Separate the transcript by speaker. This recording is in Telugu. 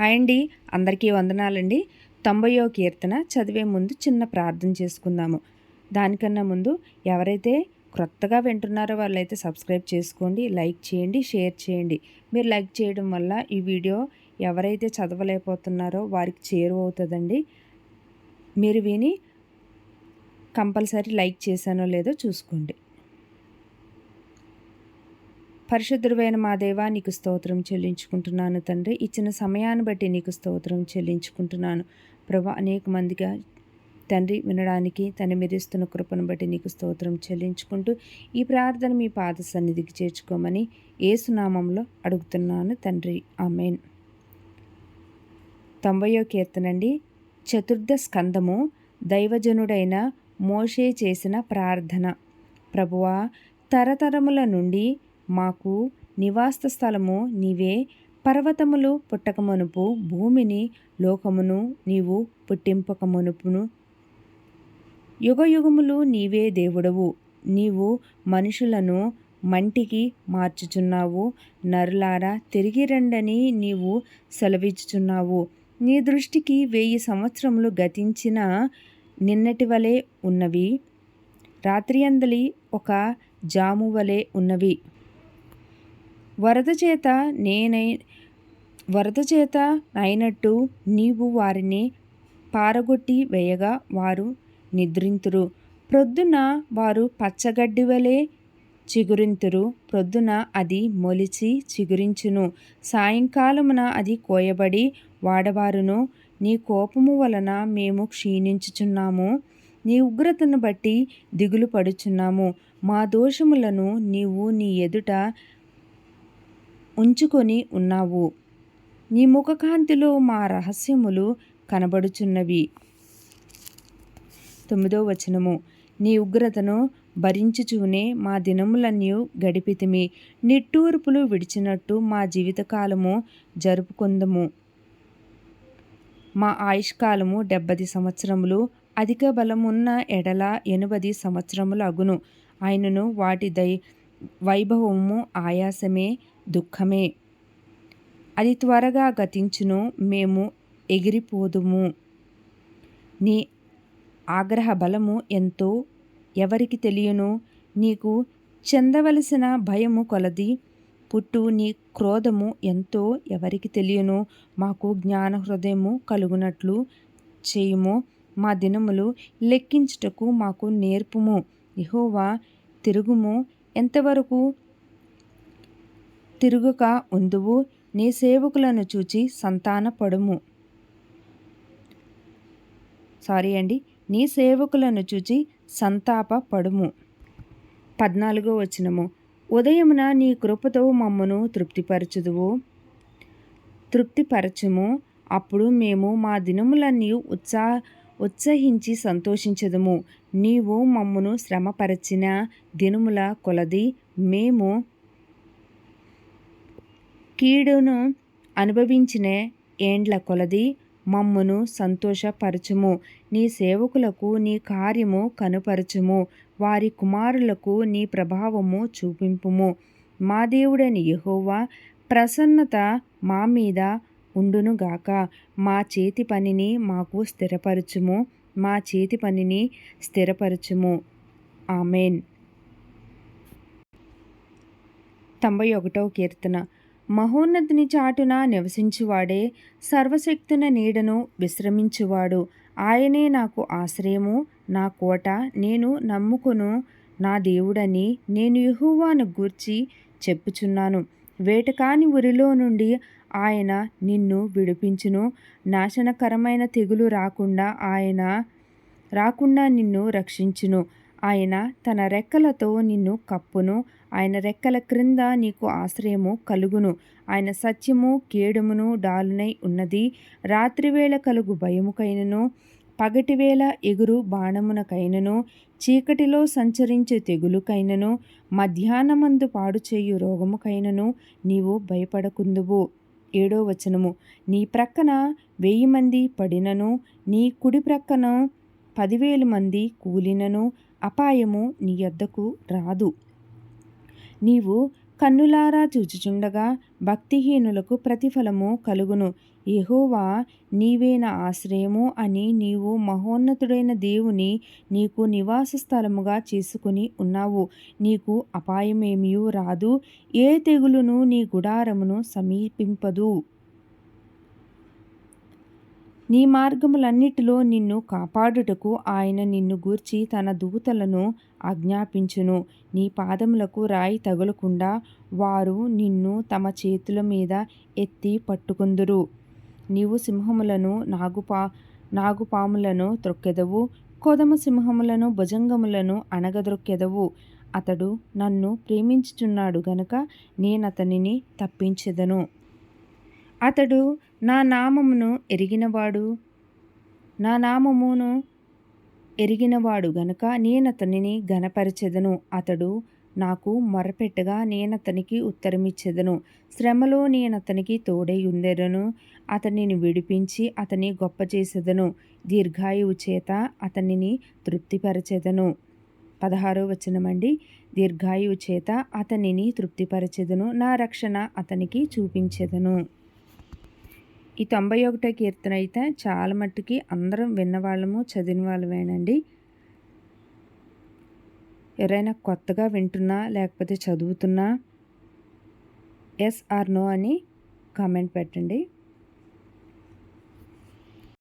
Speaker 1: హాయ్ అండి. అందరికీ వందనాలండి. తొంభయో కీర్తన చదివే ముందు చిన్న ప్రార్థన చేసుకుందాము. దానికన్నా ముందు ఎవరైతే క్రొత్తగా వింటున్నారో వాళ్ళైతే సబ్స్క్రైబ్ చేసుకోండి లైక్ చేయండి షేర్ చేయండి. మీరు లైక్ చేయడం వల్ల ఈ వీడియో ఎవరైతే చదవలేకపోతున్నారో వారికి చేరువవుతుందండి. మీరు విని కంపల్సరీ లైక్ చేశానో లేదో చూసుకోండి. పరిశుద్ధుడైన మా దేవా నీకు స్తోత్రం చెల్లించుకుంటున్నాను తండ్రి. ఇచ్చిన సమయాన్ని బట్టి నీకు స్తోత్రం చెల్లించుకుంటున్నాను. ప్రభా అనేక మందిగా తండ్రి వినడానికి తన మెరిస్తున్న కృపను బట్టి నీకు స్తోత్రం చెల్లించుకుంటూ ఈ ప్రార్థన మీ పాద సన్నిధికి చేర్చుకోమని ఏసునామంలో అడుగుతున్నాను తండ్రి. ఆమెన్. తొంభయో కీర్తనండి. చతుర్థ స్కందము దైవజనుడైన మోషే చేసిన ప్రార్థన. ప్రభువా తరతరముల నుండి మాకు నివాస స్థలము నీవే. పర్వతములు పుట్టకమునుపు భూమిని లోకమును నీవు పుట్టింపకమునుపును. యుగయుగములు నీవే దేవుడవు. నీవు మనుషులను మంటికి మార్చుచున్నావు. నరులారా తిరిగి రండని నీవు సెలవిచ్చుచున్నావు. నీ దృష్టికి వెయ్యి సంవత్సరములు గతించిన నిన్నటి వలె ఉన్నవి. రాత్రి అందలి ఒక జాము వలె ఉన్నవి. వరద చేత నేనై వరద చేత అయినట్టు నీవు వారిని పారగొట్టి వేయగా వారు నిద్రింతురు. ప్రొద్దున వారు పచ్చగడ్డి వలె చిగురింతురు. ప్రొద్దున అది మొలిచి చిగురించును. సాయంకాలమున అది కోయబడి వాడవారును. నీ కోపము వలన మేము క్షీణించుచున్నాము. నీ ఉగ్రతను బట్టి దిగులు పడుచున్నాము. మా దోషములను నీవు నీ ఎదుట ఉంచుకొని ఉన్నావు. నీ ముఖకాంతిలో మా రహస్యములు కనబడుచున్నవి. తొమ్మిదో వచనము. నీ ఉగ్రతను భరించుచూనే మా దినములన్నీ గడిపితిమి. నిట్టూర్పులు విడిచినట్టు మా జీవితకాలము జరుపుకుందము. మా ఆయుష్కాలము డెబ్బది సంవత్సరములు అధిక బలమున్న ఎడల ఎనభది సంవత్సరములు అగును. ఆయనను వాటి దై వైభవము ఆయాసమే దుఃఖమే. అది త్వరగా గతించును మేము ఎగిరిపోదుము. నీ ఆగ్రహ బలము ఎంతో ఎవరికి తెలియను? నీకు చెందవలసిన భయము కొలది పుట్టు నీ క్రోధము ఎంతో ఎవరికి తెలియను? మాకు జ్ఞాన హృదయము కలుగునట్లు చేయుము. మా దినములు లెక్కించుటకు మాకు నేర్పుము. ఇహోవా తిరుగుము. ఎంతవరకు తిరుగుక ఉందువు నీ సేవకులను చూచి సంతానపడుము. సారీ అండి నీ సేవకులను చూచి సంతాప పడుము పద్నాలుగో వచనము. ఉదయమున నీ కృపతో మమ్మను తృప్తిపరచుదువు. తృప్తిపరచుము అప్పుడు మేము మా దినములన్నీ ఉత్సా ఉత్సహించి సంతోషించదుము. నీవు మమ్మను శ్రమపరచిన దినముల కొలది మేము కీడును అనుభవించిన ఏండ్ల కొలది మమ్మును సంతోషపరచుము. నీ సేవకులకు నీ కార్యము కనుపరచుము. వారి కుమారులకు నీ ప్రభావము చూపింపుము. మా దేవుడని యహోవా ప్రసన్నత మా మీద ఉండునుగాక. మా చేతి పనిని మాకు స్థిరపరచుము. మా చేతి పనిని స్థిరపరచుము. ఆమెన్. తొంభై ఒకటవ కీర్తన. మహోన్నతిని చాటున నివసించువాడే సర్వశక్తున నీడను విశ్రమించువాడు. ఆయనే నాకు ఆశ్రయము నా కోట నేను నమ్ముకును నా దేవుడని నేను యహువాను గూర్చి చెప్పుచున్నాను. వేటకాని ఉరిలో నుండి ఆయన నిన్ను విడిపించును. నాశనకరమైన తెగులు రాకుండా ఆయన రాకుండా నిన్ను రక్షించును. ఆయన తన రెక్కలతో నిన్ను కప్పును. ఆయన రెక్కల క్రింద నీకు ఆశ్రయము కలుగును. ఆయన సత్యము కేడుమును డాలునై ఉన్నది. రాత్రివేళ కలుగు భయముకైనను. పగటివేళ ఎగురు బాణమునకైనను. చీకటిలో సంచరించే తెగులుకైనను. మధ్యాహ్నమందు పాడు చేయు రోగముకైనను నీవు భయపడకుందువు. ఏడో వచనము. నీ ప్రక్కన వెయ్యి మంది పడినను. నీ కుడి ప్రక్కన పదివేలు మంది కూలినను. అపాయము నీ యొద్దకు రాదు. నీవు కన్నులారా చూచుచుండగా భక్తిహీనులకు ప్రతిఫలము కలుగును. యహోవా నీవే నా ఆశ్రయము అని నీవు మహోన్నతుడైన దేవుని నీకు నివాస స్థలముగా చేసుకుని ఉన్నావు. నీకు అపాయమేమీ రాదు. ఏ తెగులును నీ గుడారమును సమీపింపదు. నీ మార్గములన్నిటిలో నిన్ను కాపాడుటకు ఆయన నిన్ను గూర్చి తన దూతలను ఆజ్ఞాపించును. నీ పాదములకు రాయి తగులకుండా వారు నిన్ను తమ చేతుల మీద ఎత్తి పట్టుకుందురు. నీవు సింహములను నాగుపా నాగుపాములను త్రొక్కెదవు. కొదమ సింహములను భుజంగములను అణగద్రొక్కెదవు అతడు నన్ను ప్రేమించుచున్నాడు గనుక నేనతనిని తప్పించెదను. అతడు నా నామమును ఎరిగినవాడు. నా నామమును ఎరిగినవాడు గనుక నేనతనిని ఘనపరచెదను. అతడు నాకు మొరపెట్టగా నేనతనికి ఉత్తరమిచ్చెదను. శ్రమలో నేనతనికి తోడై ఉందెరను అతనిని విడిపించి అతని గొప్ప చేసేదను దీర్ఘాయువు చేత అతనిని తృప్తిపరచెదను. పదహారో వచనమండి. దీర్ఘాయువు చేత అతనిని తృప్తిపరచెదను. నా రక్షణ అతనికి చూపించెదను. ఈ తొంభై ఒకటో కీర్తన అయితే చాలా మట్టుకి అందరం విన్నవాళ్ళము చదివిన వాళ్ళమేనండి ఎవరైనా కొత్తగా వింటున్నా లేకపోతే చదువుతున్నా ఎస్ ఆర్ నో అని కామెంట్ పెట్టండి.